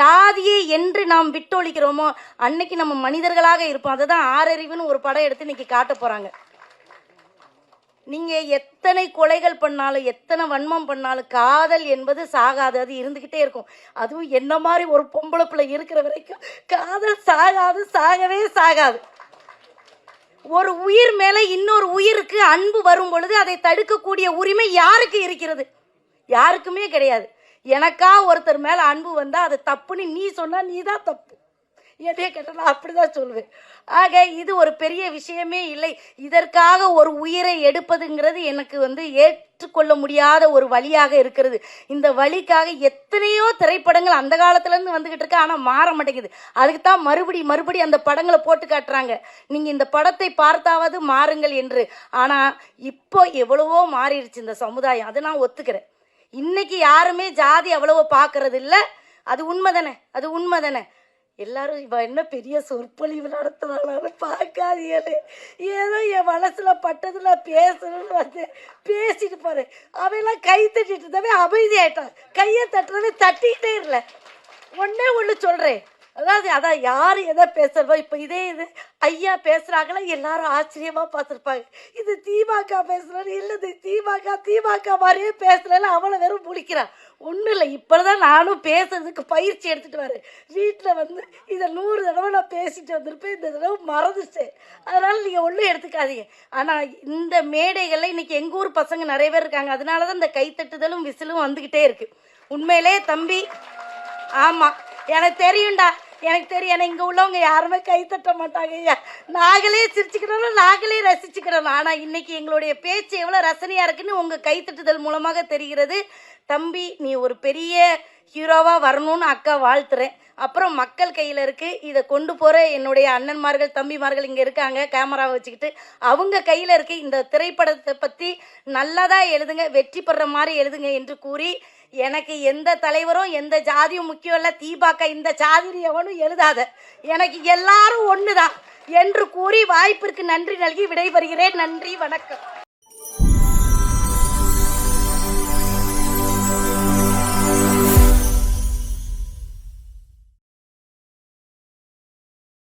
ஜாதியை என்று நாம் விட்டொழிக்கிறோமோ அன்னைக்கு நம்ம மனிதர்களாக இருப்போம். அதுதான் ஆறறிவுன்னு ஒரு படம் எடுத்து இன்னைக்கு காட்ட போறாங்க. நீங்க எத்தனை கொலைகள் பண்ணாலும் எத்தனை வன்மம் பண்ணாலும் காதல் என்பது சாகாது. அது இருந்துகிட்டே இருக்கும். அதுவும் என்ன மாதிரி ஒரு பொம்பளை பிள்ளை இருக்கிற வரைக்கும் காதல் சாகாது சாகவே சாகாது. ஒரு உயிர் மேலே இன்னொரு உயிருக்கு அன்பு வரும் பொழுது அதை தடுக்கக்கூடிய உரிமை யாருக்கு இருக்கிறது? யாருக்குமே கிடையாது. எனக்கா ஒருத்தர் மேல அன்பு வந்தா அது தப்புன்னு நீ சொன்னா நீ தான் தப்பு. என்னைய கேட்ட நான் அப்படிதான் சொல்லுவேன் ஆக இது ஒரு பெரிய விஷயமே இல்லை. இதற்காக ஒரு உயிரை எடுப்பதுங்கிறது எனக்கு வந்து ஏற்றுக்கொள்ள முடியாத ஒரு வழியாக இருக்கிறது. இந்த வழிக்காக எத்தனையோ திரைப்படங்கள் அந்த காலத்துலேருந்து வந்துகிட்டு இருக்கு. ஆனால் மாற மாட்டேங்குது. அதுக்கு தான் மறுபடி மறுபடி அந்த படங்களை போட்டு காட்டுறாங்க. நீங்கள் இந்த படத்தை பார்த்தாவது மாறுங்கள் என்று. ஆனால் இப்போ எவ்வளவோ மாறிடுச்சு இந்த சமுதாயம். அதை நான் ஒத்துக்கிறேன். இன்னைக்கு யாருமே ஜாதி அவ்வளவோ பார்க்கறது இல்லை அது உண்மை தானே அது உண்மை தானே எல்லாரும் இவ என்ன பெரிய சொற்பொழிவு நடத்துனாலும் பார்க்காதீங்களே. ஏதோ என் மனசுல பட்டதுல பேசணும்னு வந்து பேசிட்டு பாரு அவெல்லாம் கை தட்டிட்டு இருந்தவே அமைதி ஆயிட்டான் கையை தட்டுறவே தட்டிக்கிட்டே இல்லை. ஒன்னே ஒன்று சொல்கிறேன் அதாவது அதான் யார் எதை பேசுகிறவோ இப்போ இதே இது ஐயா பேசுகிறாங்களா எல்லாரும் ஆச்சரியமாக பார்த்துருப்பாங்க. இது திமுக பேசுகிறாரு இல்லை இது திமுக திமுக மாதிரியே பேசலன்னு அவளை வெறும் முழிக்கிறான் ஒன்றும் இல்லை இப்போ தான் நானும் பேசுறதுக்கு பயிற்சி எடுத்துகிட்டு வரேன். வீட்டில் வந்து இதை நூறு தடவை நான் பேசிட்டு வந்திருப்பேன் இந்த தடவை மறந்துச்சு அதனால் நீங்கள் ஒன்றும் எடுத்துக்காதீங்க. ஆனால் இந்த மேடைகளில் இன்றைக்கி எங்கள் ஊர் பசங்க நிறைய பேர் இருக்காங்க. அதனால தான் இந்த கைத்தட்டுதலும் விசிலும் வந்துக்கிட்டே இருக்குது உண்மையிலே தம்பி ஆமாம் எனக்கு தெரியும்டா. எனக்கு தெரியும் ஏன்னா இங்கே உள்ளவங்க யாருமே கை தட்ட மாட்டாங்க ஐயா. நாங்களே சிரிச்சுக்கிறோம் நாங்களே ரசிச்சுக்கிறோம் ஆனால் இன்னைக்கு எங்களுடைய பேச்சு எவ்வளோ ரசனையாக இருக்குன்னு உங்கள் கைத்தட்டுதல் மூலமாக தெரிகிறது. தம்பி நீ ஒரு பெரிய ஹீரோவாக வரணும்னு அக்கா வாழ்த்துறேன். அப்புறம் மக்கள் கையில் இருக்குது இதை கொண்டு போகிற என்னுடைய அண்ணன்மார்கள் தம்பிமார்கள் இங்கே இருக்காங்க. கேமராவை வச்சுக்கிட்டு அவங்க கையில் இருக்குது இந்த திரைப்படத்தை பற்றி நல்லதாக எழுதுங்க வெற்றி பெற மாதிரி எழுதுங்க என்று கூறி எனக்கு எந்த தலைவரும் எந்த ஜாதியும் முக்கியம் இல்ல. தீபாக்க இந்த ஜாதி எவனும் எழுதாத. எனக்கு எல்லாரும் ஒண்ணுதான். என்று கூறி வாய்ப்பிற்கு நன்றி நல்கி விடைபெறுகிறேன். நன்றி வணக்கம்.